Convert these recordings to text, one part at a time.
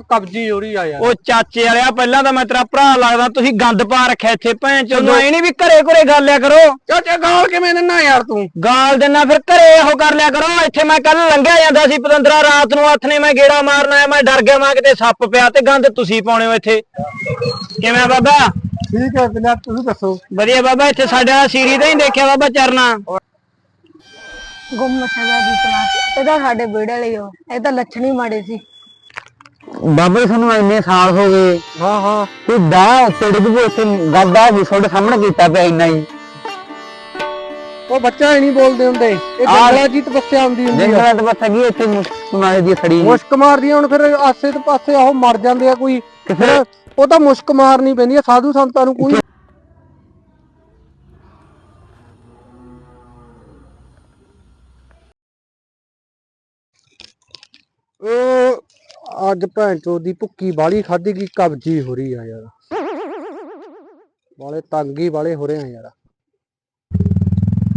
ਹੁਣ ਕਬਜੀ ਹੋ ਰਹੀ ਆ ਯਾਰ। ਉਹ ਚਾਚੇ ਵਾਲਿਆ ਪਹਿਲਾਂ ਤਾਂ ਮੈਂ ਤੇਰਾ ਭਰਾ ਲੱਗਦਾ ਤੁਸੀਂ ਗੰਦ ਪਾ ਰੱਖਿਆ ਇੱਥੇ ਭੈਣ ਚੋਦੋ ਐ ਨਹੀਂ ਵੀ ਘਰੇ ਘਰੇ ਗੱਲ ਲਿਆ ਕਰੋ। ਚਾਚਾ ਗਾਲ ਕਿਵੇਂ ਦਿੰਨਾ ਯਾਰ ਤੂੰ? ਗਾਲ ਦੇਣਾ ਫਿਰ ਘਰੇ ਇਹੋ ਕਰ ਲਿਆ ਕਰੋ। ਇੱਥੇ ਮੈਂ ਕੱਲ ਲੰਘਿਆ ਜਾਂਦਾ ਸੀ ਪਤੰਦਰਾ ਰਾਤ ਨੂੰ ਹੱਥ ਨੇ ਮੈਂ ਗੇੜਾ ਮਾਰਨ ਆਇਆ ਮੈਂ ਡਰ ਗਿਆ ਮੈਂ ਕਿਤੇ ਸੱਪ ਪਿਆ ਤੇ ਗੰਦ ਤੁਸੀਂ ਪਾਉਣੇ ਹੋ ਇੱਥੇ। ਕਿਵੇਂ ਆ ਬਾਬਾ? ਠੀਕ ਹੈ ਬਿਨਾ ਤੁਸੀਂ ਦੱਸੋ। ਵਧੀਆ ਬਾਬਾ ਇੱਥੇ ਸਾਡੇ ਵਾਲਾ ਸੀਰੀ ਤਾਂ ਹੀ ਦੇਖਿਆ ਬਾਬਾ ਚਰਨਾ। ਗੁੰਮ ਸਜ਼ਾ ਦੀ ਤਲਾਸ਼ ਇਹਦਾ ਸਾਡੇ ਵਿਹੜੇ ਲਈ ਹੋ। ਇਹ ਤਾਂ ਲੱਛਣ ਹੀ ਮਾੜੇ ਸੀ। ਬਾਬਾ ਜੀ ਸਾਨੂੰ ਇੰਨੇ ਸਾਲ ਹੋ ਗਏ। ਹਾਂ ਹਾਂ। ਕੋਈ ਦਾ ਤੇਰੇ ਵੀ ਉੱਥੇ ਗੱਦਾ ਵੀ ਤੁਹਾਡੇ ਸਾਹਮਣੇ ਕੀਤਾ ਪਿਆ ਇੰਨਾ ਹੀ। ਉਹ ਬੱਚਾ ਹੀ ਨਹੀਂ ਬੋਲਦੇ ਹੁੰਦੇ। ਇਹ ਜੰਗਲਾਂ ਜੀ ਤਪੱਸਿਆ ਹੁੰਦੀ ਹੁੰਦੀ ਆ। ਜੰਗਲਾਂ ਤੇ ਕੀ ਇੱਥੇ ਸੁਣਾਏ ਦੀ ਖੜੀ ਮੁਸ਼ਕ ਮਾਰਦੀ ਆ, ਹੁਣ ਫਿਰ ਆਸੇ ਤੇ ਪਾਸੇ ਉਹ ਮਰ ਜਾਂਦੇ ਆ ਕੋਈ। ਫਿਰ ਉਹ ਤਾਂ ਮੁਸ਼ਕ ਮਾਰਨੀ ਪੈਂਦੀ ਆ ਸਾਧੂ ਸੰਤਾਂ ਨੂੰ ਕੋਈ। ਉਹ ਅੱਜ ਭੈਣ ਚੋਦ ਦੀ ਭੁੱਕੀ ਬਾਲੀ ਖਾਧੀ ਗਈ ਕਬਜੀ ਹੋ ਰਹੀ ਆ ਯਾਰ। ਵਾਲੇ ਤੰਗੀ ਵਾਲੇ ਹੋ ਰਹੇ ਆ ਯਾਰ।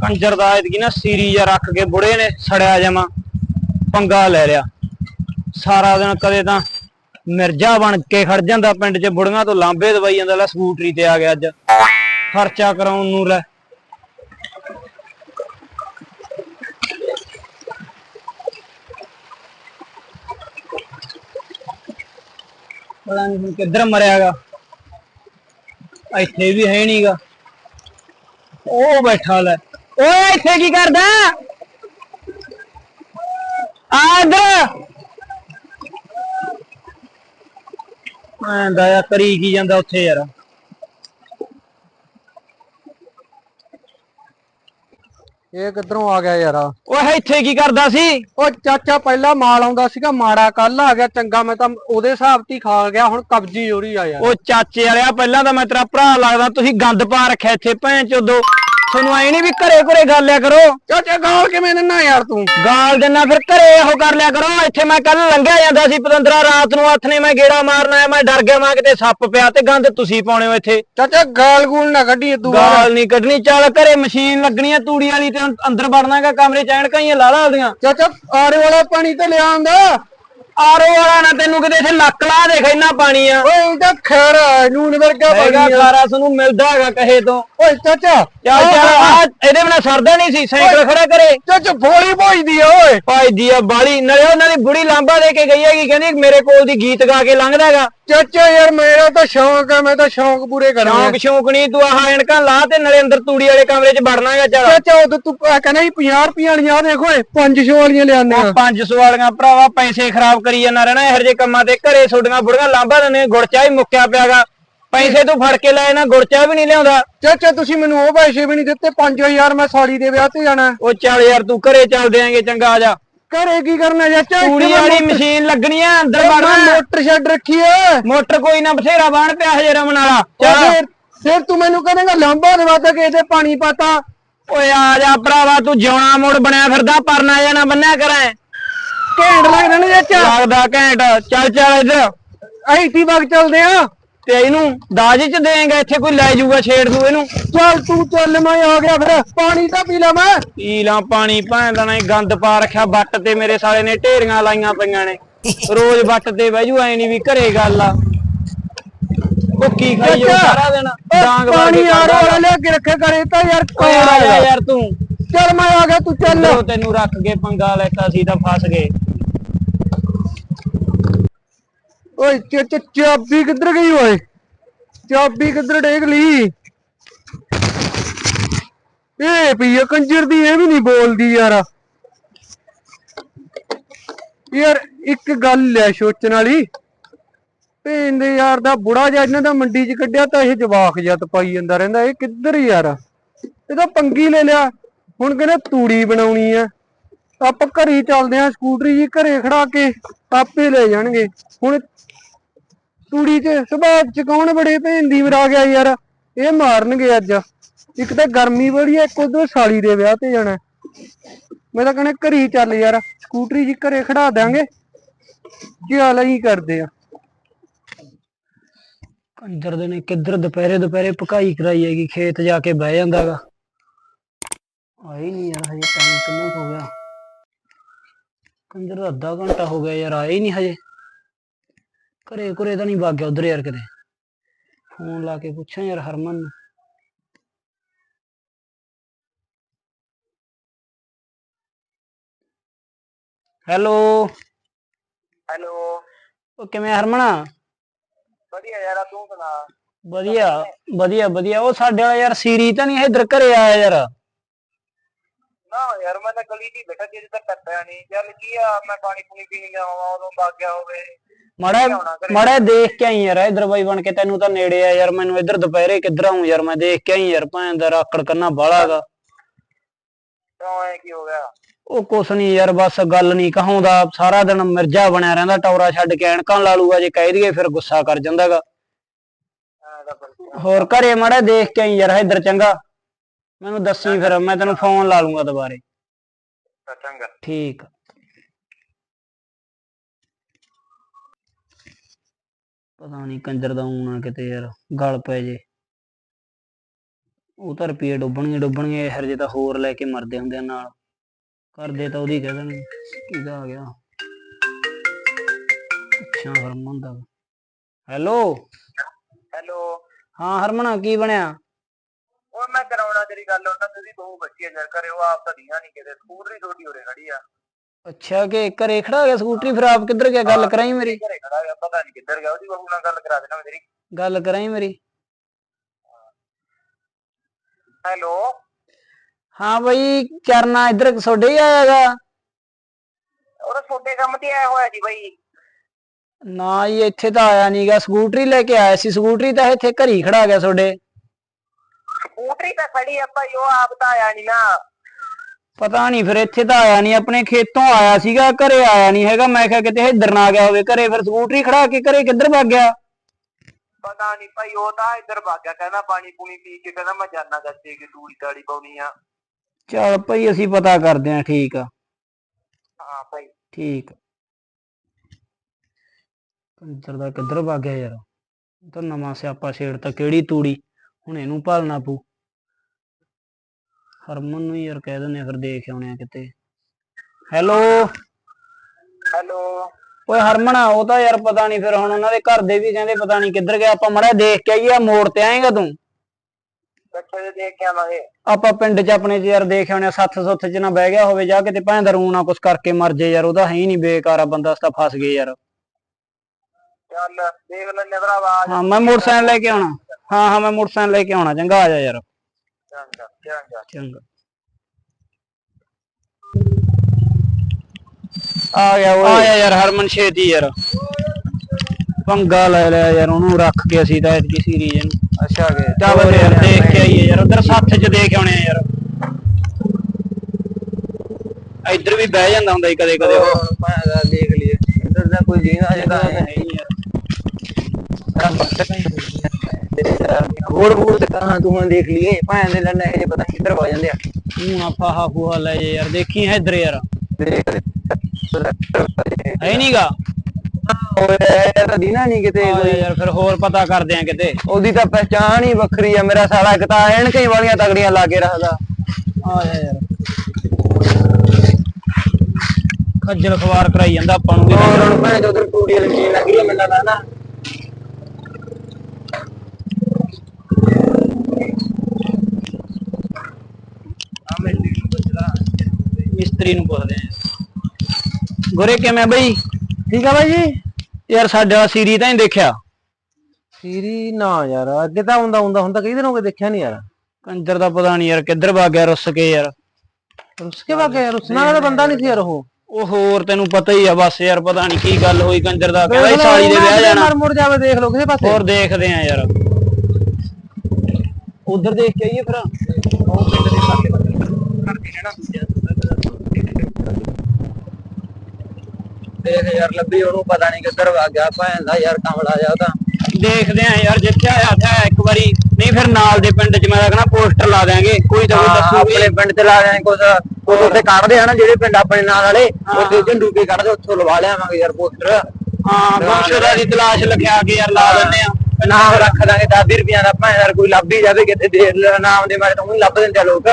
ਕੰਜਰ ਦਾ ਐਤਕੀ ਨਾ ਸੀਰੀ ਜਾਂ ਰੱਖ ਕੇ ਬੁੜੇ ਨੇ ਸੜਿਆ ਜਾਵਾਂ ਪੰਗਾ ਲੈ ਲਿਆ। ਸਾਰਾ ਦਿਨ ਕਦੇ ਤਾਂ ਮਿਰਜ਼ਾ ਬਣ ਕੇ ਖੜ ਜਾਂਦਾ ਪਿੰਡ 'ਚ, ਬੁੜੀਆਂ ਤੋਂ ਲਾਂਬੇ ਦਵਾਈ ਜਾਂਦਾ, ਲੈ ਸਕੂਟਰੀ ਤੇ ਆ ਗਿਆ ਅੱਜ। ਖਰਚਾ ਕਰਾਉਣ ਨੂੰ ਲੈ। ਪਤਾ ਨਹੀਂ ਹੁਣ ਕਿੱਧਰ ਮਰਿਆਗਾ। ਇੱਥੇ ਵੀ ਹੈ ਨਹੀਂਗਾ ਉਹ ਬੈਠਾ ਲੈ। ਓਏ, ਇੱਥੇ ਕੀ ਕਰਦਾ? ਆ ਇੱਧਰ। ਕਰੀ ਕੀ ਜਾਂਦਾ ਉੱਥੇ ਯਾਰ। ਇਹ ਕਿੱਧਰੋਂ ਆ ਗਿਆ ਯਾਰ? ਓਏ ਇੱਥੇ ਕੀ ਕਰਦਾ ਸੀ? ਉਹ ਚਾਚਾ ਪਹਿਲਾਂ ਮਾਲ ਆਉਂਦਾ ਸੀਗਾ ਮਾੜਾ ਕੱਲ ਆ ਗਿਆ ਚੰਗਾ ਮੈਂ ਤਾਂ ਉਹਦੇ ਹਿਸਾਬ ਤੇ ਹੀ ਖਾ ਗਿਆ ਹੁਣ ਕਬਜੀ ਰਹੀ ਆ ਯਾਰ। ਉਹ ਚਾਚੇ ਵਾਲਿਆ ਪਹਿਲਾਂ ਤਾਂ ਮੈਂ ਤੇਰਾ ਭਰਾ ਲੱਗਦਾ ਤੁਸੀਂ ਗੰਦ ਪਾ ਰੱਖਿਆ ਇੱਥੇ ਭੈਣ ਚੋਦੋ। ਤੁਹਾਨੂੰ ਐ ਨਹੀਂ ਵੀ ਘਰੇ ਘਰੇ ਗੱਲ ਲਿਆ ਕਰੋ। ਚਾਚਾ ਗਾਲ ਕਿਵੇਂ ਦਿੰਨਾ ਯਾਰ ਤੂੰ? ਗਾਲ ਦੇਣਾ ਫਿਰ ਘਰੇ ਇਹੋ ਕਰ ਲਿਆ ਕਰੋ। ਇੱਥੇ ਮੈਂ ਕੱਲ ਲੰਘਿਆ ਜਾਂਦਾ ਸੀ ਪਤੰਦਰਾ ਰਾਤ ਨੂੰ ਹੱਥ ਨੇ ਮੈਂ ਗੇੜਾ ਮਾਰਨ ਆਇਆ ਮੈਂ ਡਰ ਗਿਆ ਮੈਂ ਕਿਤੇ ਸੱਪ ਪਿਆ ਤੇ ਗੰਦ ਤੁਸੀਂ ਪਾਉਣੇ ਹੋ ਇੱਥੇ। ਚਾਚਾ ਗਾਲ ਗੂਲ ਨਾ ਕੱਢੀ ਤੂੰ। ਗਾਲ ਨਹੀਂ ਕੱਢਣੀ ਚੱਲ ਘਰੇ ਮਸ਼ੀਨ ਲੱਗਣੀ ਆ ਤੂੜੀ ਵਾਲੀ ਤੇ ਅੰਦਰ ਵੜਨਾਗਾ ਕਮਰੇ ਚ ਐਨਕਾਂ ਹੀ ਲਾ ਲਾ ਚਾਚਾ ਆਰੇ ਵਾਲਾ ਪਾਣੀ ਤੇ ਲਿਆ ਆਂਦਾ ਆਰੋ ਵਾਲਾ ਨਾ ਤੈਨੂੰ ਕਿਤੇ ਇੱਥੇ ਲੱਕ ਲਾ ਦੇਖ ਇੰਨਾ ਪਾਣੀ ਆ। ਓਏ ਇਹਦਾ ਖੈਰ ਨੂਨ ਵਰਗਾ ਹੈਗਾ ਪਾਣੀ ਆ। ਖਾਰਾ ਤੁਹਾਨੂੰ ਮਿਲਦਾ ਹੈਗਾ ਕਹੇ ਤੋਂ। ਓਏ ਚਾਚਾ ਚੱਲ ਆ ਇਹਦੇ ਬਿਨਾ ਸਰਦਾ ਨਹੀਂ ਸੀ ਸਾਈਕਲ ਖੜਾ ਕਰੇ। ਚਾਚਾ ਫੋਲੀ ਭੋਜਦੀ ਆ ਓਏ। ਭਾਈ ਦੀ ਆ ਬਾਲੀ ਨਾਲੇ ਉਹਨਾਂ ਦੀ ਬੁੜੀ ਲਾਂਬਾ ਦੇ ਕੇ ਗਈ ਹੈਗੀ ਕਹਿੰਦੀ ਮੇਰੇ ਕੋਲ ਦੀ ਗੀਤ ਗਾ ਕੇ ਲੰਘਦਾ ਹੈਗਾ। ਚਾਚਾ ਯਾਰ ਮੇਰਾ ਤਾਂ ਸ਼ੌਂਕ ਆ ਮੈਂ ਤਾਂ ਸ਼ੌਂਕ ਪੂਰੇ ਕਰਨੇ ਸ਼ੌਂਕ ਸ਼ੌਂਕ ਨਹੀਂ ਤੂੰ ਆਹ ਐਨਕਾਂ ਲਾ ਤੇ ਨਾਲੇ ਅੰਦਰ ਤੂੜੀ ਵਾਲੇ ਕਮਰੇ 'ਚ ਵੜਨਾ ਹੈਗਾ ਚੱਲ। ਚਾਚਾ ਉਦੋਂ ਤੂੰ ਕਹਿੰਦਾ ਸੀ 50 ਰੁਪਈਆ ਵਾਲੀਆਂ ਦੇਖੋ ਓਏ 500 ਵਾਲੀਆਂ ਲਿਆਨੇ ਆ। 500 ਵਾਲੀਆਂ ਭਰਾਵਾ ਪੈਸੇ ਖਰਾਬ ਕਰੀ ਜਾਂਦਾ ਰਹਿਣਾ ਇਹੋ ਜਿਹੇ ਕੰਮਾਂ ਤੇ ਘਰੇ ਛੋਡੀਆਂ ਬੁੜੀਆਂ ਲਾਂਬਾ ਦਿੰਦੇ ਗੁੜਚਾ ਹੀ ਮੁੱਕਿਆ ਪਿਆਗਾ ਪੈਸੇ ਤੂੰ ਫੜ ਕੇ ਲੈ ਨਾ ਗੁੜਚਾ ਵੀ ਨਹੀਂ ਲਿਆਉਂਦਾ। ਚਾਚਾ ਤੁਸੀਂ ਮੈਨੂੰ ਉਹ ਪੈਸੇ ਵੀ ਨਹੀਂ ਦਿੱਤੇ 5000 ਮੈਂ ਸਾੜੀ ਦੇ ਵਿਆਹ ਤੇ ਜਾਣਾ। ਉਹ ਚੱਲ ਯਾਰ ਤੂੰ ਘਰੇ ਚੱਲਦੇ ਆਂਗੇ ਚੰਗਾ ਆ ਜਾ। ਘਰੇ ਕੀ ਕਰਨਾ ਚਾਚਾ ਤੂੜੀ ਵਾਲੀ ਮਸ਼ੀਨ ਲੱਗਣੀ ਆ ਅੰਦਰ ਵੜਨਾ ਮੋਟਰ ਛੱਡ ਰੱਖੀ ਏ ਮੋਟਰ ਕੋਈ ਨਾ ਬਥੇਰਾ ਬਾਣ ਪਿਆ ਹਜੇ ਰਮਨ ਵਾਲਾ। ਚੱਲ ਚੱਲ। ਫਿਰ ਤੂੰ ਮੈਨੂੰ ਕਹੇਂਗਾ ਲਾਂਬਾ ਦੇ ਵਾਤਾ ਕਿਸੇ ਤੇ ਪਾਣੀ ਪਾਤਾ। ਓਏ ਆ ਜਾ ਭਰਾਵਾ ਤੂੰ ਜਿਉਣਾ ਮੋੜ ਬਣਿਆ ਫਿਰਦਾ ਪਰਨਾ ਜਾਂ ਨਾ ਬੰਨਿਆ ਕਰਾਂ। ਘੈਂਟ ਲੱਗਦਾ ਨਾ ਚਾਚਾ ਲੱਗਦਾ ਘੈਂਟ। ਚੱਲ ਚੱਲ ਇੱਧਰ। ਅਸੀਂ ਤੀ ਵਗ ਚੱਲਦੇ ਆ। ਤੇ ਇਹਨੂੰ ਦਾਜ ਚ ਦੇਂਗਾ ਇੱਥੇ ਕੋਈ ਲੈ ਜਾਊਗਾ ਛੇੜ ਦੂ ਇਹਨੂੰ। ਚੱਲ ਤੂੰ ਚੱਲ ਮੈਂ ਆ ਗਿਆ ਫਿਰ। ਪਾਣੀ ਤਾਂ ਪੀ ਲਾ ਮੈਂ। ਪੀ ਲਾਂ ਪਾਣੀ ਭੈਣ ਦਾ ਨਾ ਗੰਦ ਪਾ ਰੱਖਿਆ ਬੱਟ ਤੇ ਮੇਰੇ ਸਾਲੇ ਨੇ ਢੇਰੀਆਂ ਲਾਈਆਂ ਪਈਆਂ ਨੇ। ਰੋਜ਼ ਬੱਟ ਤੇ ਬਹਿ ਜੂ ਐ ਨਹੀਂ ਵੀ ਘਰੇ ਗੱਲ ਆ। ਭੁੱਕੀ ਖਾਈ ਜਾਊ ਸਾਰਾ ਦਿਨ ਡਾਂਗ ਵੜ ਪਾਣੀ ਕੇ ਆ ਕਰਦਾ। ਰਿਹਾ ਲੈ ਕੇ ਰੱਖੇ ਕਰੇ ਤਾਂ ਯਾਰ ਓਏ ਆ ਜਾ ਯਾਰ ਤੂੰ। ਚੱਲ ਮੈਂ ਆ ਗਿਆ ਤੂੰ ਚੱਲ। ਉਹ ਤੈਨੂੰ ਰੱਖ ਕੇ ਪੰਗਾ ਲੈਤਾ ਸੀ ਤਾਂ ਫਸ ਗਏ। ਓਏ ਚਾਬੀ ਕਿੱਧਰ ਗਈ ਓਏ? ਚਾਬੀ ਕਿੱਧਰ ਡੇਗ ਲਈ ਇਹ ਪਈਆ ਕੰਜਰ ਦੀ ਇਹ ਵੀ ਨਹੀਂ ਬੋਲਦੀ ਯਾਰ। ਯਾਰ ਇੱਕ ਗੱਲ ਐ ਸੋਚਣ ਵਾਲੀ। ਭੈਣ ਯਾਰ ਦਾ ਬੁੜਾ ਜਿਹਾ ਇਹਨਾਂ ਦਾ ਮੰਡੀ 'ਚ ਕੱਢਿਆ ਤਾਂ ਇਹ ਜਵਾਕ ਜੱਤ ਪਾਈ ਜਾਂਦਾ ਰਹਿੰਦਾ, ਇਹ ਕਿੱਧਰ ਯਾਰ? ਇਹ ਤਾਂ ਪੰਗੀ ਲੈ ਲਿਆ। ਹੁਣ ਕਹਿੰਦਾ ਤੂੜੀ ਬਣਾਉਣੀ ਆ। ਆਪਾਂ ਘਰੇ ਚੱਲਦੇ ਆ ਸਕੂਟਰੀ ਜੀ ਘਰੇ ਖੜਾ ਕੇ ਆਪੇ ਲੈ ਜਾਣਗੇ। ਹੁਣ ਤੂੜੀ 'ਚ ਸੁਭਾਅ ਚ ਕੌਣ ਬੜੇ ਭੈਣ ਦੀ ਆ ਗਿਆ ਯਾਰ? ਇਹ ਮਾਰਨਗੇ ਅੱਜ। ਇੱਕ ਤਾਂ ਗਰਮੀ ਬੜੀ ਐ ਇੱਕ ਉਧਰ ਸਾਲੀ ਦੇ ਵਿਆਹ ਤੇ ਜਾਣਾ। ਮੈਂ ਤਾਂ ਕਹਿੰਦਾ ਘਰੇ ਚੱਲ ਯਾਰ, ਸਕੂਟਰੀ ਜੀ ਘਰੇ ਖੜਾ ਦਾਂਗੇ ਚੱਲ ਹੀ ਕਰਦੇ ਆ। ਕੰਜਰ ਦੇ ਨੇ ਕਿੱਧਰ ਦੁਪਹਿਰੇ ਦੁਪਹਿਰੇ ਪਕਾਈ ਕਰਾਈ ਹੈਗੀ ਖੇਤ ਜਾ ਕੇ ਬਹਿ ਜਾਂਦਾਗਾ। ਆਈ ਨਹੀਂ ਯਾਰ ਹਜੇ ਟਾਈਮ ਕਿੰਨਾ ਹੋ ਗਿਆ। ਕੰਜਰ ਦਾ ਅੱਧਾ ਘੰਟਾ ਹੋ ਗਿਆ ਯਾਰ ਆਏ ਨਹੀਂ ਹਜੇ। ਘਰੇ ਘਰੇ ਤਾਂ ਨਹੀਂ ਵਗ ਗਿਆ ਉਧਰ ਯਾਰ ਕਿਤੇ। ਫੋਨ ਲਾ ਕੇ ਪੁੱਛਾਂ ਯਾਰ ਹਰਮਨ ਨੂੰ। ਹੈਲੋ। ਹੈਲੋ। ਉਹ ਕਿਵੇਂ ਹਰਮਨ? ਵਧੀਆ ਯਾਰ ਤੂੰ ਸੁਣਾ। ਵਧੀਆ ਵਧੀਆ ਵਧੀਆ। ਉਹ ਸਾਡੇ ਵਾਲਾ ਯਾਰ ਸੀਰੀ ਤਾਂ ਨਹੀਂ ਇੱਧਰ ਘਰੇ ਆਇਆ ਯਾਰ। ਨਾ ਯਾਰ ਮੈਂ ਤਾਂ ਗਲੀ 'ਚ ਬੈਠਾ ਜਿਹਦੇ ਤੱਕ ਕੱਟਿਆ ਨਹੀਂ। ਚੱਲ ਕੀ ਆ ਮੈਂ ਪਾਣੀ ਪੂਣੀ ਪੀਣ ਗਿਆ ਹਾਂ ਉਦੋਂ ਵਗ ਗਿਆ ਹੋਵੇ। ਮਾੜਾ। ਮਾੜਾ ਦੇਖ ਕੇ ਆਈ ਯਾਰ ਇੱਧਰ ਬਾਈ ਬਣ ਕੇ ਤੈਨੂੰ ਤਾਂ ਨੇੜੇ ਆ ਯਾਰ। ਮੈਨੂੰ ਇੱਧਰ ਦੁਪਹਿਰੇ ਕਿੱਧਰ ਆਉਂ ਯਾਰ? ਮੈਂ ਦੇਖ ਕੇ ਆਈ ਯਾਰ ਭਾਂ ਦਾ ਆਕੜ ਕੰਨਾ ਬਾਲਾਗਾ ਕਿਉਂ ਐ ਕੀ ਹੋ ਗਿਆ? ਉਹ ਕੁਛ ਨਹੀਂ ਯਾਰ ਬਸ ਗੱਲ ਨਹੀਂ ਕਹਾਉਂਦਾ। ਸਾਰਾ ਦਿਨ ਮਿਰਜਾ ਬਣਿਆ ਰਹਿੰਦਾ ਟੌਰਾ ਛੱਡ ਕੇ ਐਨਕਾਂ ਲਾ ਲੂਗਾ ਜੇ ਕਹਿ ਦਈਏ ਫਿਰ ਗੁੱਸਾ ਕਰ ਜਾਂਦਾਗਾ। ਹੋਰ ਘਰੇ ਮਾੜਾ ਦੇਖ ਕੇ ਆਈ ਯਾਰ ਇੱਧਰ ਚੰਗਾ। ਮੈਨੂੰ ਦੱਸੀ ਫਿਰ ਮੈਂ ਤੈਨੂੰ ਫੋਨ ਲਾ ਲੂੰਗਾ ਦੁਬਾਰੇ। ਚੰਗਾ। ਠੀਕ। ਪਤਾ ਨਹੀਂ ਕੰਜਰ ਦਾ ਊਣਾ ਕਿਤੇ ਯਾਰ ਗਲ ਪੈ ਜੇ। ਉਹ ਤਾਂ ਰੁਪਏ ਡੁੱਬਣਗੇ ਡੁੱਬਣਗੇ ਹਰ ਜੇ ਤਾਂ ਹੋਰ ਲੈ ਕੇ ਮਰਦੇ ਹੁੰਦੇ ਨਾਲ। ਕਰਦੇ ਤਾਂ ਉਹਦੀ ਕਹਿ ਦੇਣਗੇ ਕਿਹਦਾ ਆ ਗਿਆ? ਅੱਛਾ ਹਰਮਨ ਦਾ। ਹੈਲੋ? ਹੈਲੋ? ਹਾਂ ਹਰਮਨ ਕੀ ਬਣਿਆ? ਉਹ ਮੈਂ ਕਰਾਉਣਾ ਤੇਰੀ ਗੱਲ ਉਹਨਾਂ ਦੀ ਬਹੂ ਬੱਚੀ ਆ ਯਾਰ ਕਰੇ ਉਹ ਆਪ ਤਾਂ ਦੀਆਂ ਨਹੀਂ ਕਿਤੇ ਸਕੂਟਰੀ ਛੋਟੀ ਹੋਰੇ ਖੜੀ ਆ। ਅੱਛਾ ਕਿ ਘਰੇ ਖੜਾ ਗਿਆ ਸਕੂਟਰੀ ਫਿਰ ਆਪ ਕਿੱਧਰ ਗਿਆ? ਗੱਲ ਕਰਾਈ ਮੇਰੀ। ਘਰੇ ਖੜਾ ਗਿਆ ਪਤਾ ਨਹੀਂ ਕਿੱਧਰ ਗਿਆ ਉਹਦੀ ਬਹੂ ਨਾਲ ਗੱਲ ਕਰਾ ਦੇਣਾ ਮੈਂ ਤੇਰੀ ਗੱਲ ਕਰਾਈ ਮੇਰੀ। ਹੈਲੋ? ਹਾਂ ਬਈ ਚਰਨਾ ਇੱਧਰ ਤੁਹਾਡੇ ਹੀ ਆਇਆਗਾ ਉਹ ਛੋਟੇ ਕੰਮ ਤੇ ਆਇਆ ਹੋਇਆ ਸੀ ਬਾਈ। ਨਾ ਜੀ ਇੱਥੇ ਤਾਂ ਆਇਆ ਨਹੀਂਗਾ ਸਕੂਟਰੀ ਲੈ ਕੇ ਆਇਆ ਸੀ। ਸਕੂਟਰੀ ਤਾਂ ਇੱਥੇ ਘਰੀ ਖੜਾ ਗਿਆ ਤੁਹਾਡੇ। ਸਕੂਟਰੀ ਤਾਂ ਖੜੀ ਆ ਭਾਈ ਉਹ ਆਪ ਤਾਂ ਆਇਆ ਨਹੀਂ ਨਾ। ਪਤਾ ਨਹੀਂ ਫਿਰ ਇੱਥੇ ਤਾਂ ਆਇਆ ਨਹੀਂ ਆਪਣੇ ਖੇਤੋਂ ਆਇਆ ਸੀਗਾ ਘਰੇ ਆਇਆ ਨਹੀਂ ਹੈਗਾ। ਮੈਂ ਕਿਹਾ ਕਿਤੇ ਇੱਧਰ ਨਾ ਗਿਆ ਹੋਵੇ ਘਰੇ। ਫਿਰ ਸਕੂਟਰੀ ਖੜਾ ਕੇ ਘਰੇ ਕਿੱਧਰ ਭੱਗ ਗਿਆ? ਪਤਾ ਨਹੀਂ ਭਾਈ ਉਹ ਤਾਂ ਇੱਧਰ ਭੱਗ ਗਿਆ। ਕਹਿੰਦਾ ਪਾਣੀ ਪੂਣੀ ਪੀ ਕੇ ਕਹਿੰਦਾ ਮੈਂ ਜਾਣਾ ਗੱਤੇ ਕਿ ਤੂੜੀ ਤਾੜੀ ਪਾਉਣੀ ਆ। ਚਲ ਭਈ ਅਸੀਂ ਪਤਾ ਕਰਦੇ ਆਂ ਠੀਕ ਆ। ਹਾਂ ਭਾਈ। ਠੀਕ। ਆ। ਕੰਜਰ ਦਾ ਕਿੱਧਰ ਗਿਆ ਯਾਰ? ਇਹ ਤਾਂ ਨਵਾਂ ਸਿਆਪਾ ਛੇੜ ਤਾਂ ਕਿਹੜੀ ਤੂੜੀ? ਹੁਣ ਇਹਨੂੰ ਭਾਲਣਾ ਪਊ। ਹਰਮਨ ਨੂੰ ਯਾਰ ਕਹਿ ਦਿੰਦੇ ਆ, ਫਿਰ ਦੇਖ ਆਉਣੇ ਆ ਕਿਤੇ। ਹੈਲੋ। ਹੈਲੋ। ਓਏ ਹਰਮਨ ਉਹ ਤਾਂ ਯਾਰ ਪਤਾ ਨਹੀਂ ਫਿਰ ਹੁਣ ਉਹਨਾਂ ਦੇ ਘਰ ਦੇ ਵੀ ਕਹਿੰਦੇ ਪਤਾ ਨਹੀਂ ਕਿੱਧਰ ਗਿਆ। ਆਪਾਂ ਮੜਾ ਦੇਖ ਕੇ ਆਈਏ ਆਹ ਮੋੜ ਤੇ ਆਏਗਾ ਤੂੰ। ਬੱਚੇ ਦੇ ਦੇਖ ਕੇ ਆਵਾਂਗੇ। ਆਪਾਂ ਪਿੰਡ 'ਚ ਆਪਣੇ 'ਚ ਯਾਰ ਦੇਖ ਆਉਣੇ ਸੱਥ ਸੁੱਥ 'ਚ ਨਾ ਬਹਿ ਗਿਆ ਹੋਵੇ ਜਾ ਕਿਤੇ ਭੈਣ ਦਾ ਰੂਹ ਨਾ ਕੁਛ ਕਰਕੇ ਮਰ ਜੇ ਯਾਰ ਉਹਦਾ ਹੈ ਹੀ ਨਹੀਂ ਬੇਕਾਰ ਆ ਬੰਦਾ ਸਤਾ ਫਸ ਗਏ ਯਾਰ। ਚੱਲ ਦੇਖ ਲੈਨੇ ਭਰਾਵਾ ਆ ਜਾ। ਹਾਂ ਮੈਂ ਮੋਟਰਸਾਈਕਲ ਲੈ ਕੇ ਆਉਣਾ। ਹਾਂ ਹਾਂ ਮੈਂ ਮੋਟਰਸਾਈਕਲ ਲੈ ਕੇ ਆਉਣਾ ਚੰਗਾ ਆ ਜਾ ਯਾਰ। ਚੰਗਾ ਚੰਗਾ। ਚੰਗਾ। ਆ ਗਿਆ ਓਏ। ਆ ਯਾਰ ਹਰਮਨ ਛੇਤੀ ਯਾਰ। ਪੰਗਾ ਲੈ ਲਿਆ ਯਾਰ ਉਹਨੂੰ ਰੱਖ ਕੇ ਅਸੀਂ ਤਾਂ ਐਤਕੀ ਸੀਰੀਜ਼ ਨੂੰ। ਅੱਛਾ ਚੱਲ ਯਾਰ ਦੇਖ ਕੇ ਆਈਏ ਯਾਰ ਉਧਰ ਸੱਥ 'ਚ ਦੇਖ ਆਉਣੇ ਆ ਯਾਰ। ਇੱਧਰ ਵੀ ਬਹਿ ਜਾਂਦਾ ਹੁੰਦਾ ਸੀ ਕਦੇ ਕਦੇ ਉਹ। ਪਾਇਆ ਦੇਖ ਲਈਏ। ਇੱਧਰ ਦਾ ਕੋਈ ਜੀਣਾ ਜਗਾ ਹੈ ਘੋੜ ਘੋੜ ਤੇ ਕਹਾਂ ਤੂੰ ਦੇਖ ਲਈਏ। ਪਾਇਆ ਦੇ ਲੰਨੇ ਇਹ ਪਤਾ ਨਹੀਂ ਕਿੱਧਰ ਹੋ ਜਾਂਦੇ ਆ। ਤੂੰ ਨਾ ਫਾਹਾ ਫੂਹਾ ਲੈ ਜੇ ਯਾਰ ਦੇਖੀ ਹੈ ਇੱਧਰ ਯਾਰ। ਹੈ ਨਹੀਂਗਾ ਓਏ ਇਹ ਤਾਂ ਦੀਨਾ ਨਹੀਂ ਕਿਤੇ ਆ ਜਾ ਯਾਰ ਫਿਰ ਹੋਰ ਪਤਾ ਕਰਦੇ ਆ ਕਿਤੇ। ਉਹਦੀ ਤਾਂ ਪਹਿਚਾਣ ਹੀ ਵੱਖਰੀ ਆ ਮੇਰਾ ਸਾਲਾ ਇੱਕ ਤਾਂ ਐਨਕਾਂ ਹੀ ਵਾਲੀਆਂ ਤਗੜੀਆਂ ਲਾ ਕੇ ਰੱਖਦਾ। ਆ ਜਾ ਯਾਰ। ਖੱਜਲ ਖਵਾਰ ਕਰਾਈ ਜਾਂਦਾ ਆਪਾਂ ਨੂੰ। ਵੀ ਹੋਰ ਹੁਣ ਭੈਣ ਜੋ ਉਧਰ ਟੂੜੀ ਵਾਲੀ ਮਸ਼ੀਨ ਲੱਗ ਰਹੀ ਆ ਮੈਨੂੰ ਲੱਗਦਾ। ਨਾ ਮਿਸਤਰੀ ਨੂੰ ਪੁੱਛਦੇ ਆ। ਗੁਰੇ ਕਿਵੇਂ ਬਈ? ਠੀਕ ਆ ਬਾਈ ਜੀ? ਯਾਰ ਸਾਡਾ ਸੀਰੀ ਤਾਂ ਨਹੀਂ ਦੇਖਿਆ। ਸੀਰੀ ਨਾ ਯਾਰ ਅੱਗੇ ਤਾਂ ਆਉਂਦਾ ਹੁੰਦਾ ਹੁਣ ਤਾਂ ਕਈ ਦਿਨ ਹੋ ਗਏ ਦੇਖਿਆ ਨਹੀਂ ਯਾਰ। ਕੰਜਰ ਦਾ ਪਤਾ ਨਹੀਂ ਯਾਰ ਕਿੱਧਰ ਭੱਗ ਗਿਆ ਰੁੱਸ ਕੇ ਯਾਰ। ਰੁੱਸ ਕੇ ਵਾਗੇ ਯਾਰ ਰੁੱਸਣ ਵਾਲਾ ਬੰਦਾ ਨਹੀਂ ਸੀ ਯਾਰ ਉਹ। ਉਹ ਹੋਰ ਤੈਨੂੰ ਪਤਾ ਹੀ ਆ ਬਸ ਯਾਰ ਪਤਾ ਨਹੀਂ ਕੀ ਗੱਲ ਹੋਈ ਕੰਜਰ ਦਾ। ਕਹਿੰਦਾ ਸੀ ਸਾਲੀ ਦੇ ਵਿਆਹ ਜਾਣਾ। ਮਰ ਮੁੜ ਜਾਵੇ ਦੇਖ ਲਓ ਕਿਸੇ ਪਾਸੇ। ਹੋਰ ਦੇਖਦੇ ਆ ਯਾਰ। ਉਧਰ ਦੇਖ ਕੇ ਆਈਏ ਫਿਰ। ਉਹ ਪਿੰਡ ਦੇ ਸਾਲੇ ਕਰਦੇ ਰਹਿਣਾ ਦੇਖ ਯਾਰ ਲੱਭੀ ਉਹਨੂੰ ਪਤਾ ਨਹੀਂ ਕਿੱਧਰ ਵਗ ਗਿਆ ਭੈਣ ਦਾ ਯਾਰ ਕਮਲਾ ਜਾ ਤਾਂ। ਦੇਖਦੇ ਆ ਯਾਰ ਜਿੱਥੇ ਆਇਆ ਥਾ ਇੱਕ ਵਾਰੀ। ਨਹੀਂ ਫਿਰ ਨਾਲ ਦੇ ਪਿੰਡ 'ਚ ਮੈਂ ਤਾਂ ਕਹਣਾ ਪੋਸਟਰ ਲਾ ਦਿਆਂਗੇ। ਕੋਈ ਤਾਂ ਕੋਈ ਦੱਸੂ ਵੀ ਆਪਣੇ ਪਿੰਡ ਤੇ ਲਾ ਦੇਣੇ ਕੁਝ ਕੁਝ ਉੱਥੇ ਕੱਢਦੇ ਆ ਨਾ ਜਿਹੜੇ ਪਿੰਡ ਆਪਣੇ ਨਾਲ ਵਾਲੇ ਉੱਥੇ ਝੰਡੂ ਕੇ ਕੱਢਦੇ ਉੱਥੋਂ ਲਵਾ ਲਿਆਵਾਂਗੇ ਯਾਰ ਪੋਸਟਰ। ਹਾਂ ਗੁੰਮਸ਼ੁਦਾ ਦੀ ਤਲਾਸ਼ ਲਿਖਿਆ ਕੇ ਯਾਰ ਲਾ ਦਿੰਦੇ ਆ। ਨਾਮ ਰੱਖ ਦਾਂਗੇ 10 ਰੁਪਈਆ ਦਾ ਭਾਵੇਂ ਯਾਰ ਕੋਈ ਲੱਭ ਹੀ ਜਾਵੇ ਕਿਤੇ ਦੇ ਨਾਮ ਦੇ ਮਾਰੇ ਤਾਂ ਉਹਨੂੰ ਲੱਭ ਦਿੰਦੇ ਆ ਲੋਕ।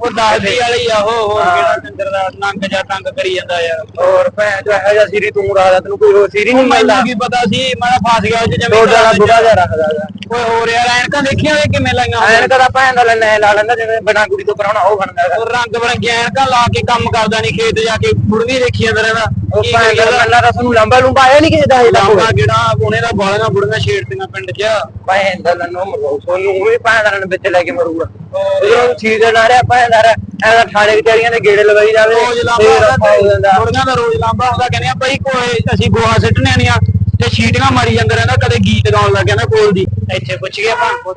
ਉਹ ਦਾਦੀ ਵਾਲੀ ਆ ਉਹ ਹੋਰ ਕਿਹੜਾ ਕੰਜਰ ਦਾ ਨੰਗ ਜਾਂ ਤੰਗ ਕਰੀ ਜਾਂਦਾ ਯਾਰ ਹੋਰ ਭੈਣ ਜੋ ਇਹੋ ਜਿਹਾ ਸਿਰੀ ਤੂੰ ਰਾਦਾ ਤੈਨੂੰ ਕੋਈ ਹੋਰ ਸਿਰੀ ਨਹੀਂ ਮਿਲਦਾ ਮੈਨੂੰ ਕੀ ਪਤਾ ਸੀ ਮੈਂ ਫਸ ਗਿਆ ਉਹ 'ਚ ਜਿਵੇਂ ਰੋਡ ਵਾਲਾ ਬੁੜਾ ਜਿਹਾ ਰੱਖਦਾ ਗਾ। ਓਏ ਹੋਰ ਯਾਰ ਐਨਕਾਂ ਦੇਖੀਆਂ ਵੇ ਕਿਵੇਂ ਲਾਈਆਂ ਐਨ ਕਦਾ ਭੈਣ ਦਾ ਲੈ ਲਾ ਲੈਂਦਾ ਜਿਵੇਂ ਬਿਨਾਂ ਕੁੜੀ ਤੋਂ ਕਰਾਉਣਾ ਉਹ ਬਣਦਾ ਹੈਗਾ। ਉਹ ਰੰਗ ਬਰੰਗੀਆਂ ਐਨਕਾਂ ਲਾ ਕੇ ਕੰਮ ਕਰਦਾ ਨਹੀਂ ਖੇਤ ਜਾ ਕੇ ਬੁੜਵੀ ਦੇਖੀ ਜਾਂਦਾ ਰਹਿੰਦਾ ਉਹ ਕੀ ਭੈਣ ਕਰੀ ਦਾ ਜਾਂਦਾ? ਮੰਨਾ ਰਸ ਨੂੰ ਲੰਬਾ ਲੰਬਾ ਆਇਆ ਨਹੀਂ ਕਿਸੇ ਦਾ ਹਜੇ ਤੱਕ ਲਾਂਬਾ ਜਿਹੜਾ ਉਹਨੇ ਦਾ ਬਾਲੀਆਂ ਬੁੜੀਆਂ ਛੇੜਤੀਆਂ ਪਿੰਡ 'ਚ। ਭੈਣ ਦਾ ਲੰਨੋ ਮਰੋ ਸੋਨੂੰ ਵੀ ਭੈਣ ਦਾ ਵਿੱਚ ਲੈ ਕੇ ਮਰੂਗਾ। ਉਧਰੋਂ ਚੀਜ਼ ਨਾ ਰਿਹਾ ਭੈਣ ਦਾ ਐਦਾ ਥਾਣੇ ਵਿਚਾਰੀਆਂ ਦੇ ਗੇੜੇ ਲਗਾਈ ਜਾਵੇ ਰੋਜ਼ ਲਾਂਬਾ ਆਪਾਂ ਹੋ ਜਾਂਦਾ। ਬੁੜੀਆਂ ਦਾ ਰੋਜ਼ ਲਾਂਬਾ ਹੁੰਦਾ ਕਹਿੰਦੇ ਆ ਬਈ ਕੋਏ ਅਸੀਂ ਗੋਹਾ ਸਿੱਟਣੇ ਆਣੀਆਂ ਤੇ ਛੀਟੀਆਂ ਮਾਰੀ ਜਾਂਦਾ ਰਹਿੰਦਾ ਕਦੇ ਗੀਤ ਗਾਉਣ ਲੱਗ ਜਾਂਦਾ ਕੋਲ ਦੀ। ਇੱਥੇ ਪੁੱਛ ਗਿਆ ਆਪਾਂ।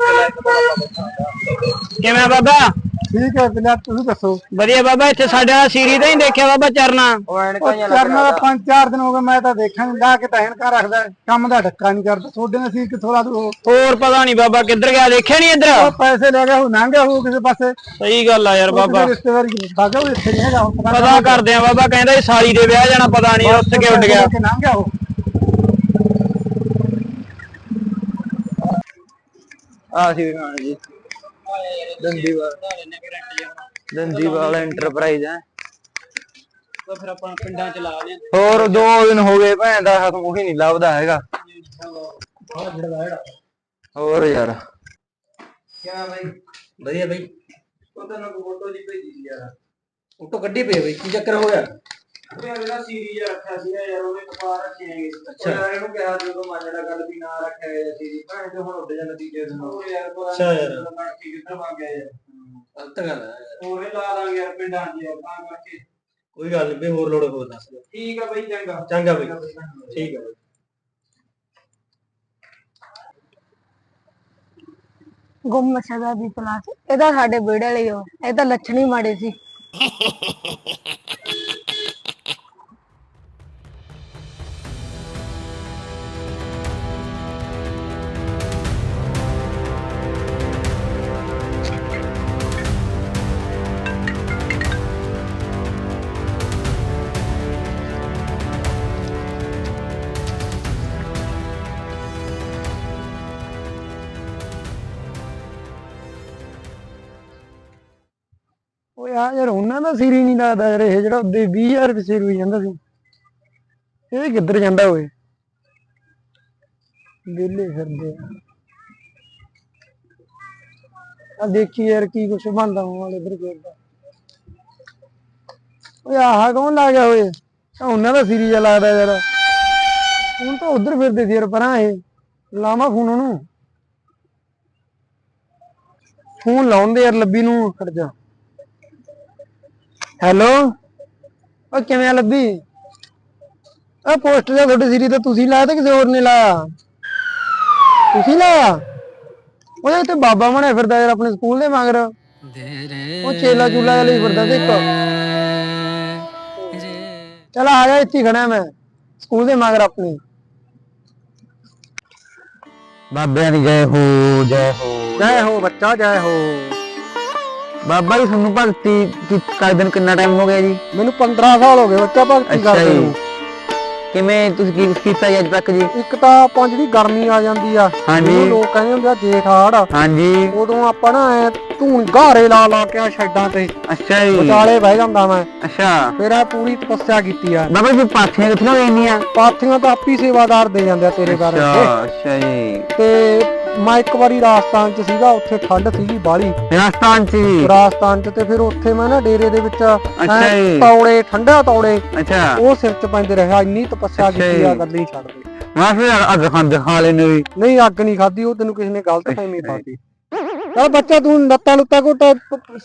ਕਿਵੇਂ ਆ ਬਾਬਾ? ਠੀਕ ਹੈ ਬਿਨਾ ਤੁਸੀਂ ਦੱਸੋ। ਵਧੀਆ ਬਾਬਾ ਇੱਥੇ ਸਾਡੇ ਵਾਲਾ ਸੀਰੀ ਤਾਂ ਹੀ ਦੇਖਿਆ ਬਾਬਾ ਚਰਨਾ। ਉਹ ਕਰਨਾ ਦਾ ਪੰਜ ਚਾਰ ਦਿਨ ਹੋ ਗਏ ਮੈਂ ਤਾਂ ਦੇਖਣ ਨੂੰ ਲਾ ਕੇ ਤਾਂ ਐਨਕਾਂ ਰੱਖਦਾ ਕੰਮ ਦਾ ਧੱਕਾ ਨਹੀਂ ਕਰਦਾ। ਤੁਹਾਡੇ ਨਾਲ ਸੀ ਕਿਥੋਂ ਲਾ ਦੂ ਹੋਰ ਪਤਾ ਨਹੀਂ ਬਾਬਾ ਕਿੱਧਰ ਗਿਆ ਦੇਖਿਆ ਨਹੀਂ ਉਹ ਇੱਧਰ ਪੈਸੇ ਲੈ ਗਿਆ ਉਹ ਲੰਘਿਆ ਹੋ ਕਿਸੇ ਪਾਸੇ। ਸਹੀ ਗੱਲ ਆ ਯਾਰ ਬਾਬਾ। ਰਿਸ਼ਤੇਦਾਰੀ ਬਾਗਾ ਉਹ ਇੱਥੇ ਨਹੀਂ ਹੈਗਾ ਉਹ ਪਤਾ ਕਰਦੇ ਆ ਬਾਬਾ ਕਹਿੰਦਾ ਸੀ ਸਾਲੀ ਦੇ ਵਿਆਹ ਜਾਣਾ ਪਤਾ ਨਹੀਂ ਉੱਠ ਕੇ ਉੱਡ ਗਿਆ। ਉਹ। ਆ ਸੀ ਖਾਨ ਜੀ। ਦੰਦੀਵਾਲ। ਦੰਦੀਵਾਲ ਐਂਟਰਪ੍ਰਾਈਜ਼ ਹੈ। ਤਾਂ ਫਿਰ ਆਪਾਂ ਪਿੰਡਾਂ ਚ ਲਾ ਲਿਆ। ਹੋਰ ਦੋ ਦਿਨ ਹੋ ਗਏ ਭੈਣ ਦਾ ਹੱਥ ਉਹੀ ਨਹੀਂ ਲੱਭਦਾ ਹੈਗਾ। ਹੋਰ ਯਾਰ। ਕਿਆ ਬਾਈ? ਵਧੀਆ ਬਾਈ। ਉਹ ਤੈਨੂੰ ਫੋਟੋ ਦੀ ਭੇਜੀ ਸੀ ਯਾਰ। ਫੋਟੋ ਕੱਢੀ ਪਈ ਬਈ। ਕੀ ਚੱਕਰ ਹੋ ਗਿਆ? ਯਾਰ ਇਹਦਾ ਸੀਰੀ ਜਿਹਾ ਰੱਖਿਆ ਸੀਗਾ ਯਾਰ ਉਹਨੇ ਕਪਾਰ ਰੱਖੇ ਹੈਗੇ ਅੱਛਾ। ਯਾਰ ਇਹਨੂੰ ਕਿਹਾ ਉਦੋਂ ਮੰਨ ਲੈ ਗੱਲ ਵੀ ਨਾ ਰੱਖਿਆ ਗਿਆ ਸੀਰੀ ਭੈਣ ਤੇ ਹੁਣ ਉੱਡ ਜਾ ਨਤੀਜੇ ਦੇ ਹੋਰ ਯਾਰ ਪਤਾ ਅੱਛਾ ਯਾਰ। ਨਹੀਂ ਕੀ ਕਿੱਧਰ ਵਗ ਗਿਆ ਯਾਰ। ਗਲਤ ਗੱਲ ਹੈ ਹੋਰ ਇਹ ਲਾ ਦਾਂਗੇ ਯਾਰ ਪਿੰਡਾਂ 'ਚ ਯਾਰ ਤਾਂ ਕਰਕੇ। ਕੋਈ ਗੱਲ ਨਹੀਂ ਬਈ ਹੋਰ ਲੋੜ ਹੋ ਦੱਸ। ਠੀਕ ਆ ਬਈ ਚੰਗਾ। ਚੰਗਾ ਬਈ। ਠੀਕ ਹੈ ਬਈ। ਗੁੰਮ ਸਦਾ ਦੀ ਤਲਾਸ਼। ਇਹਦਾ ਸਾਡੇ ਵਿਹੜੇ ਲਈ ਹੋ ਇਹ ਤਾਂ ਲੱਛਣ ਹੀ ਮਾੜੇ ਸੀ। ਦਾ ਸਿਰ ਹੀ ਨਹੀਂ ਲੱਗਦਾ ਯਾਰ, ਇਹ ਜਿਹੜਾ ਉਹਦੇ 20000 ਰੁਪਏ ਸਿਰ ਹੋਈ ਜਾਂਦਾ ਸੀ। ਇਹ ਕਿੱਧਰ ਜਾਂਦਾ ਓਏ? ਵਿਹਲੇ ਫਿਰਦੇ ਆ। ਦੇਖੀ ਯਾਰ ਕੀ ਕੁਛ ਬਣਦਾ ਹੋਣ ਵਾਲੇ ਇਧਰ ਫਿਰਦਾ ਓਏ ਆਹ ਕੌਣ ਲਾ ਗਿਆ ਓਏ? ਆਹ ਉਹਨਾਂ ਦਾ ਸਿਰ ਹੀ ਲੱਗਦਾ ਯਾਰ। ਹੁਣ ਤਾਂ ਉਧਰ ਫਿਰਦੇ ਸੀ ਯਾਰ ਪਰਾਂ ਇਹ। ਲਾਵਾਂ ਫੋਨ ਉਹਨੂੰ। ਫੋਨ ਲਾਉਂਦੇ ਯਾਰ ਲੱਭੀ ਨੂੰ, ਖੜ ਜਾ। ਹੈਲੋ? ਉਹ ਕਿਵੇਂ ਆ ਲੱਭੀ? ਆ ਪੋਸਟਰ ਜਿਹਾ ਤੁਹਾਡੇ ਸਿਰੀ ਤੇ ਤੁਸੀਂ ਲਾਇਆ ਤੇ ਕਿਸੇ ਹੋਰ ਨੇ ਲਾਇਆ? ਤੁਸੀਂ ਲਾਇਆ? ਉਹਦੇ ਇੱਥੇ ਬਾਬਾ ਬਣਿਆ ਫਿਰਦਾ ਯਾਰ ਆਪਣੇ ਸਕੂਲ ਦੇ ਮਗਰ। ਉਹ ਚੇਲਾ ਚੂਲਾ ਜਿਹਾ ਲਈ ਫਿਰਦਾ ਤੇ ਇੱਕ। ਚਲ ਆ ਜਾ ਇੱਥੇ ਖੜਾ ਮੈਂ ਸਕੂਲ ਦੇ ਮਗਰ ਆਪਣੇ। ਬਾਬਿਆਂ ਦੀ ਜੈ ਹੋ ਜੈ ਹੋ। ਜੈ ਹੋ ਬੱਚਾ ਜੈ ਹੋ। ਬਾਬਾ ਜੀ ਤੁਹਾਨੂੰ ਭਗਤੀ ਕੀ ਕਰ ਦਿਨ ਕਿੰਨਾ ਟਾਈਮ ਹੋ ਗਿਆ ਜੀ? ਮੈਨੂੰ 15 ਸਾਲ ਹੋ ਗਏ ਬੱਚਾ ਭਗਤੀ ਅੱਛਾ ਕਰਦੇ ਜੀ। ਨੂੰ। ਕਿਵੇਂ ਤੁਸੀਂ ਕੀ ਕੁਛ ਕੀਤਾ ਜੀ ਅੱਜ ਤੱਕ ਜੀ? ਇੱਕ ਤਾਂ ਆਪਾਂ ਜਿਹੜੀ ਗਰਮੀ ਆ ਜਾਂਦੀ ਆ ਹਾਂਜੀ। ਜਿਹਨੂੰ ਲੋਕ ਕਹਿੰਦੇ ਹੁੰਦੇ ਆ ਜੇਠ ਹਾੜ। ਹਾਂਜੀ। ਉਦੋਂ ਆਪਾਂ ਨਾ ਐ ਧੂਣ ਘਾਰੇ ਲਾ ਲਾ ਕੇ ਆ ਛੱਡਾਂ ਤੇ। ਅੱਛਾ ਜੀ। ਵਿਚਾਲੇ ਬਹਿ ਜਾਂਦਾ ਮੈਂ। ਅੱਛਾ। ਫਿਰ ਇਹ ਪੂਰੀ ਤਪੱਸਿਆ ਕੀਤੀ ਆ। ਬਾਬਾ ਜੀ ਪਾਥੀਆਂ ਕਿੱਥੇ ਜਾਂਦੀਆਂ ਪਾਥੀਆਂ ਤਾਂ ਆਪੀ ਸੇਵਾਦਾਰ ਦੇ ਜਾਂਦੇ ਆ ਤੇਰੇ ਘਰ ਅੱਛਾ ਅੱਛਾ ਜੀ। ਤੇ ਮੈਂ ਇੱਕ ਵਾਰੀ ਰਾਜਸਥਾਨ ਚ ਸੀਗਾ ਉੱਥੇ ਠੰਡ ਸੀਗੀ ਬਾਲੀ ਰਾਜਸਥਾਨ ਚ ਜੀ? ਰਾਜਸਥਾਨ ਚ ਤੇ ਫਿਰ ਉੱਥੇ ਮੈਂ ਨਾ ਡੇਰੇ ਦੇ ਵਿੱਚ ਅੱਛਾ ਐਂ ਜੀ। ਤੌੜੇ ਠੰਡਾ ਤੌੜੇ ਅੱਛਾ। ਉਹ ਸਿਰ ਚ ਪੈਂਦੇ ਰਿਹਾ ਇੰਨੀ ਤਪੱਸਿਆ ਅੱਛਾ ਕੀਤੀ ਆ ਜੀ। ਗੱਲ ਹੀ ਛੱਡ ਦੇ ਮੈਂ ਫਿਰ ਅੱਗ ਖਾ ਲੈਨੇ ਵੀ ਨਹੀਂ ਅੱਗ ਨਹੀਂ ਖਾਦੀ ਉਹ ਤੈਨੂੰ ਕਿਸੇ ਨੇ ਗਲਤ ਫਹਿਮੀ ਪਾਤੀ। ਚਲ ਬੱਚਾ ਤੂੰ ਲੱਤਾਂ ਲੁੱਤਾਂ ਘੁੱਟ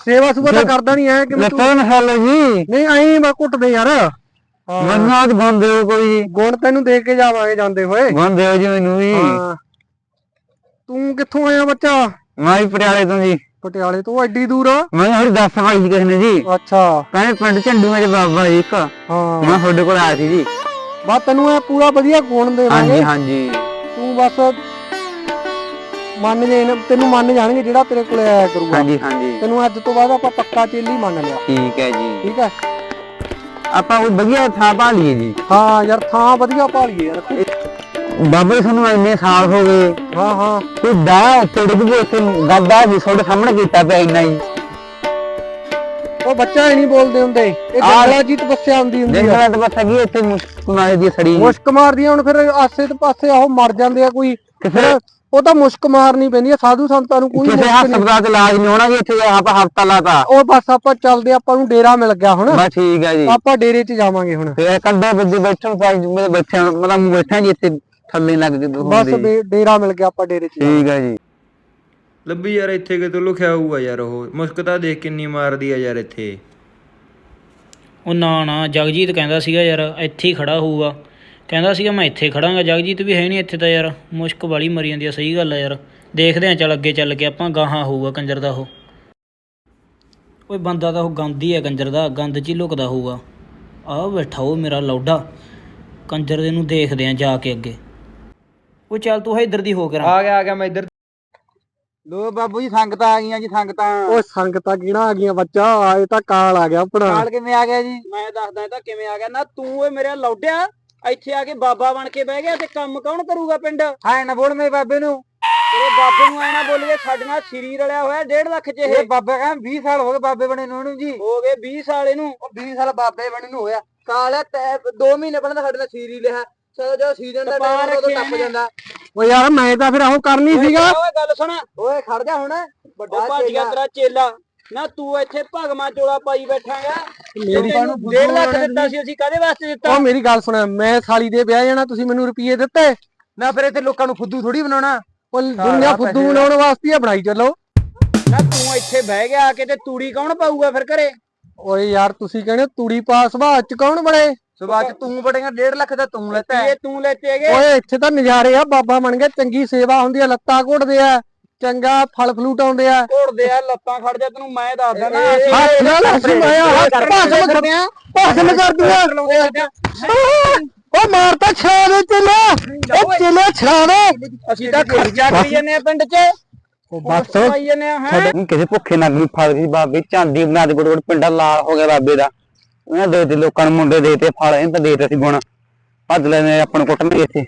ਸੇਵਾ ਸੁਭਾ ਤਾਂ ਕਰਦਾ ਨਹੀਂ ਐ ਕਿ ਤੂੰ ਲੱਤਾਂ ਮਸਾਲਾ ਜੀ। ਨਹੀਂ ਐਂ ਮੈਂ ਘੁੱਟਦੇ ਯਾਰ। ਹਾਂ। ਮੈਨੂੰ ਬੰਦੇ ਹੋ ਕੋਈ। ਗੁਣ ਤੈਨੂੰ ਦੇ ਕੇ ਜਾਵਾਂਗੇ ਜਾਂਦੇ ਹੋਏ। ਬੰਦੇ ਹੋ ਜੀ ਮੈਨੂੰ ਵੀ। ਹਾਂ। ਤੂੰ ਕਿੱਥੋਂ ਆਇਆ ਬੱਚਾ? ਮੈਂ ਵੀ ਪਟਿਆਲੇ ਤੋਂ ਜੀ। ਪਟਿਆਲੇ ਤੋਂ ਐਡੀ ਦੂਰ? ਮੈਂ ਹੋਰ ਦੱਸ ਭਾਈ ਜੀ ਕਿਸੇ ਨੇ ਜੀ। ਅੱਛਾ। ਕਹਿੰਦੇ ਪਿੰਡ ਝੰਡੂ ਮੇਰੇ ਬਾਬਾ ਜੀ ਇੱਕ। ਹਾਂ। ਮੈਂ ਤੁਹਾਡੇ ਕੋਲ ਆਇਆ ਸੀ ਜੀ। ਬਸ ਤੈਨੂੰ ਇਹ ਪੂਰਾ ਵਧੀਆ ਗੁਣ ਦੇਵਾਂਗੇ। ਹਾਂਜੀ ਹਾਂਜੀ। ਤੂੰ ਬਸ ਮੰਨ ਜੇ ਤੈਨੂੰ ਮੰਨ ਜਾਣਗੇ ਜਿਹੜਾ ਤੇਰੇ ਕੋਲੇ ਆਇਆ ਕਰੂਗਾ। ਹਾਂਜੀ ਹਾਂਜੀ। ਤੈਨੂੰ ਅੱਜ ਤੋਂ ਬਾਅਦ ਆਪਾਂ ਪੱਕਾ ਚੇਲੀ ਮੰਨ ਲਿਆ। ਠੀਕ ਹੈ ਜੀ। ਠੀਕ ਹੈ? ਆਪਾਂ ਕੋਈ ਵਧੀਆ ਥਾਂ ਪਾ ਲਈਏ ਜੀ। ਹਾਂ ਯਾਰ ਥਾਂ ਵਧੀਆ ਭਾਲੀਏ ਯਾਰ। ਬਾਬਾ ਤੁਹਾਨੂੰ ਇੰਨੇ ਸਾਲ ਹੋ ਗਏ। ਹਾਂ ਹਾਂ। ਕੋਈ ਦਾ ਡਿੱਗ ਪਈ ਉੱਥੇ ਗੱਦਾ ਵੀ ਤੁਹਾਡੇ ਸਾਹਮਣੇ ਕੀਤਾ ਪਿਆ ਇੰਨਾ ਹੀ। ਉਹ ਬੱਚਾ ਹੀ ਨਹੀਂ ਬੋਲਦੇ ਹੁੰਦੇ। ਇਹ ਆ- ਜੰਗਲਾਂ ਜੀ ਤਪੱਸਿਆ ਹੁੰਦੀ ਹੁੰਦੀ ਆ। ਜੰਗਲਾਂ ਤੇ ਬਸ ਹੈਗੀ ਇੱਥੇ ਮੁਸਕਮਾਰੇ ਦੀ ਸੜੀ। ਮੁਸ਼ਕ ਮਾਰਦੀ ਆ, ਹੁਣ ਫਿਰ ਆਸੇ ਤੇ ਪਾਸੇ ਉਹ ਮਰ ਜਾਂਦੇ ਆ ਕੋਈ। ਫਿਰ ਉਹ ਤਾਂ ਮੁਸ਼ਕ ਮਾਰਨੀ ਪੈਂਦੀ ਆ ਸਾਧੂ ਸੰਤਾਂ ਨੂੰ ਕੋਈ ਕਿਸੇ ਹਸਪਤਾਲ ਚ ਇਲਾਜ ਨਹੀਂ ਹੋਣਾ ਜੀ ਇੱਥੇ ਆਪਾਂ ਹਫਤਾ ਲਾਤਾ ਉਹ ਬਸ ਆਪਾਂ ਚੱਲਦੇ ਆਪਾਂ ਨੂੰ ਡੇਰਾ ਮਿਲ ਗਿਆ ਹੁਣ। ਬਸ ਠੀਕ ਹੈ ਜੀ। ਆਪਾਂ ਡੇਰੇ 'ਚ ਜਾਵਾਂਗੇ ਹੁਣ। ਫੇਰ ਕੰਡੇ ਵਿੱਚ ਬੈਠਣ ਪਾਈ ਮੇਰੇ ਬੈਠੇ ਮਤਲਬ ਬੈਠਾ ਜੀ ਇੱਥੇ। ਥੱਲੇ ਲੱਗ ਕੇ ਬਸ ਹੁੰਦੇ ਡੇਰਾ ਮਿਲ ਗਿਆ ਆਪਾਂ ਡੇਰੇ 'ਚ ਠੀਕ ਹੈ ਜੀ। ਲੱਭੀ ਯਾਰ ਇੱਥੇ ਕਿਤੋਂ ਲੁਕਿਆ ਹੋਊਗਾ ਯਾਰ ਉਹ। ਮੁਸ਼ਕ ਤਾਂ ਦੇਖ ਕਿੰਨੀ ਮਾਰਦੀ ਆ ਯਾਰ ਇੱਥੇ। ਉਹ ਨਾ ਨਾ ਜਗਜੀਤ ਕਹਿੰਦਾ ਸੀਗਾ ਯਾਰ ਇੱਥੇ ਹੀ ਖੜਾ ਹੋਊਗਾ। ਕਹਿੰਦਾ ਸੀਗਾ ਮੈਂ ਇੱਥੇ ਖੜਾਂਗਾ। ਜਗਜੀਤ ਵੀ ਹੈ ਨਹੀਂ ਇੱਥੇ ਤਾਂ ਯਾਰ। ਮੁਸ਼ਕ ਵਾਲੀ ਮਰੀ ਜਾਂਦੀ ਆ ਸਹੀ ਗੱਲ ਆ ਯਾਰ। ਦੇਖਦੇ ਆ ਚੱਲ ਅੱਗੇ ਚੱਲ ਕੇ ਆਪਾਂ ਗਾਹਾਂ ਹੋਊਗਾ ਕੰਜਰ ਦਾ ਉਹ। ਓਏ ਬੰਦਾ ਤਾਂ ਉਹ ਗੰਦ ਹੀ ਆ ਕੰਜਰ ਦਾ। ਗੰਦ 'ਚ ਹੀ ਲੁਕਦਾ ਹੋਊਗਾ। ਆਹ ਬੈਠਾ ਉਹ ਮੇਰਾ ਲੌਡਾ ਕੰਜਰ ਦੇ ਨੂੰ ਦੇਖਦੇ ਆ ਜਾ ਕੇ ਅੱਗੇ। ਉਹ ਚੱਲ ਤੂੰ ਇੱਧਰ ਦੀ ਹੋ ਕੇ ਆ ਗਿਆ ਆ ਗਿਆ ਮੈਂ ਇੱਧਰ ਲੋ ਬਾਬੂ ਜੀ ਸੰਗਤਾਂ ਆ ਗਈਆਂ ਜੀ ਸੰਗਤਾਂ। ਉਹ ਸੰਗਤਾਂ ਕਿਹੜਾ ਆ ਗਈਆਂ? ਬੱਚਾ ਆਏ ਤਾਂ ਕਾਲ ਆ ਗਿਆ ਆਪਣਾ। ਨਾਲ ਕਿਵੇਂ ਆ ਗਿਆ ਜੀ? ਮੈਂ ਦੱਸਦਾ ਇਹ ਤਾਂ ਕਿਵੇਂ ਆ ਗਿਆ? ਨਾ ਤੂੰ ਓਏ ਮੇਰੇ ਲੌਡਿਆ ਇੱਥੇ ਆ ਕੇ ਬਾਬਾ ਬਣ ਕੇ ਬਹਿ ਗਿਆ ਤੇ ਕੰਮ ਕੌਣ ਕਰੂਗਾ ਪਿੰਡ? ਹਾਂ ਨਾ ਬੋਲ ਮੇਰੇ ਬਾਬੇ ਨੂੰ। ਤੇਰੇ ਬਾਬੇ ਨੂੰ ਐਨਾ ਬੋਲੀਏ ਸਾਡੇ ਨਾਲ ਸ਼ਰੀ ਰਲਿਆ ਹੋਇਆ 1.5 ਲੱਖ ਚ ਇਹ। ਇਹ ਬਾਬਾ ਕਹਿੰਦਾ 20 ਸਾਲ ਹੋ ਗਏ ਬਾਬੇ ਬਣੇ ਨੂੰ ਇਹਨੂੰ ਜੀ। ਹੋ ਗਏ 20 ਸਾਲ ਇਹਨੂੰ। ਉਹ 20 ਸਾਲ ਬਾਬੇ ਬਣੇ ਨੂੰ ਹੋਇਆ। ਕਾਲਾ ਤੈ 2 ਮਹੀਨੇ ਪਹਿਲਾਂ ਸਾਡੇ ਨਾਲ ਸੀਰੀ ਲਿਆ। ਸੋ ਜੋ ਸੀਜ਼ਨ ਦਾ ਟਪਾ ਟਾਈਮ ਉਦੋਂ ਰੱਖਿਆ ਟੱਪ ਇਹਨੇ। ਜਾਂਦਾ। ਓ ਯਾਰ ਮੈਂ ਤਾਂ ਫਿਰ ਉਹ ਕਰਨੀ ਸੀਗਾ। ਓਏ ਗੱਲ ਸੁਣ। ਓਏ ਖੜ ਜਾ ਹੁਣ। ਉਹ ਵੱਡਾ ਭੱਜ ਗਿਆ ਚੇਲਾ। ਤੇਰਾ ਚੇਲਾ। ਨਾ ਤੂੰ ਇੱਥੇ ਭਗਮਾ ਚੋਲਾ ਪਾਈ ਬੈਠਾਂਗਾ ਮੇਰੀ ਤੈਨੂੰ 1.5 ਲੱਖ ਦਿੱਤਾ ਸੀ ਅਸੀਂ ਕਾਦੇ ਵਾਸਤੇ ਦਿੱਤਾ? ਉਹ ਮੇਰੀ ਗੱਲ ਸੁਣ ਮੈਂ ਸਾਲੀ ਦੇ ਵਿਆਹ ਜਾਣਾ ਤੁਸੀਂ ਮੈਨੂੰ ਰੁਪਏ ਦਿੱਤੇ। ਨਾ ਫਿਰ ਇੱਥੇ ਲੋਕਾਂ ਨੂੰ ਫੁੱਦੂ ਥੋੜੀ ਬਣਾਉਣਾ। ਉਹ ਦੁਨੀਆ ਫੁੱਦੂ ਬਣਾਉਣ ਵਾਸਤੇ ਆ ਬਣਾਈ ਚੱਲੋ। ਨਾ ਤੂੰ ਇੱਥੇ ਬਹਿ ਗਿਆ ਆ ਕੇ ਤੇ ਤੂੜੀ ਕੌਣ ਪਾਊਗਾ ਫਿਰ ਘਰੇ? ਓਏ ਯਾਰ ਤੁਸੀਂ ਕਹਿੰਦੇ ਤੂੜੀ ਪਾ ਸੁਭਾਅ ਚ ਕੌਣ ਬਣੇ ਸੁਬਾਹ ਚ ਤੂੰ ਬੜੇਗਾ 1.5 ਲੱਖ ਦਾ ਤੂੰ ਲੈਤਾ ਇਹ ਤੂੰ ਲੈਤੇ ਗਏ ਓਏ ਇੱਥੇ ਤਾਂ ਨਜ਼ਾਰੇ ਆ ਬਾਬਾ ਬਣ ਗਿਆ ਚੰਗੀ ਸੇਵਾ ਹੁੰਦੀ ਆ ਲੱਤਾਂ ਘੋੜਦੇ ਆ ਚੰਗਾ ਫਲ ਫਲੂਟ ਆਉਂਦੇ ਆ। ਘੋੜਦੇ ਆ ਲੱਤਾਂ ਖੜ ਜਾ ਤੈਨੂੰ ਮੈਂ ਦੱਸਦਾ ਨਾ ਇਹ- ਹੱਥ ਨਾਲ ਅਸੀਂ ਮੈਂ ਹੱਥ ਭਾਸ਼ਣ ਕਰਦੇ ਆ। ਭਾਸ਼ਣ ਕਰਦੇ ਆ। ਉਹ ਮਾਰਤਾ ਛਾ ਦੇ ਚਲੇ ਉਹ ਚਲੇ ਛਾ ਦੇ। ਅਸੀਂ ਤਾਂ ਖਰਚਾ ਕਰੀ ਜਾਂਦੇ ਆ ਪਿੰਡ 'ਚ। ਉਹ ਬਸ। ਪਾਈ ਜਾਂਦੇ ਆ ਹੈ। ਕਿਸੇ ਭੁੱਖੇ ਨਾਲ ਵੀ ਫੜ ਗਈ ਬਾਬੇ ਚਾਂਦੀ ਬਣਾ ਦੇ ਗੋੜ ਪਿੰਡਾ ਲਾਲ ਹੋ ਗਿਆ ਬਾਬੇ ਦਾ। ਉਹਨਾਂ ਦੇ ਦੇ ਲੋਕਾਂ ਨੂੰ ਮੁੰਡੇ ਦੇ ਤੇ ਫਲ ਇਹਨਾਂ ਦੇ ਤੇ ਸੀ ਗੁਣ। ਭੱਜ ਲੈਣੇ ਆਪਾਂ ਨੂੰ ਕੁੱਟਣਗੇ ਇੱਥੇ।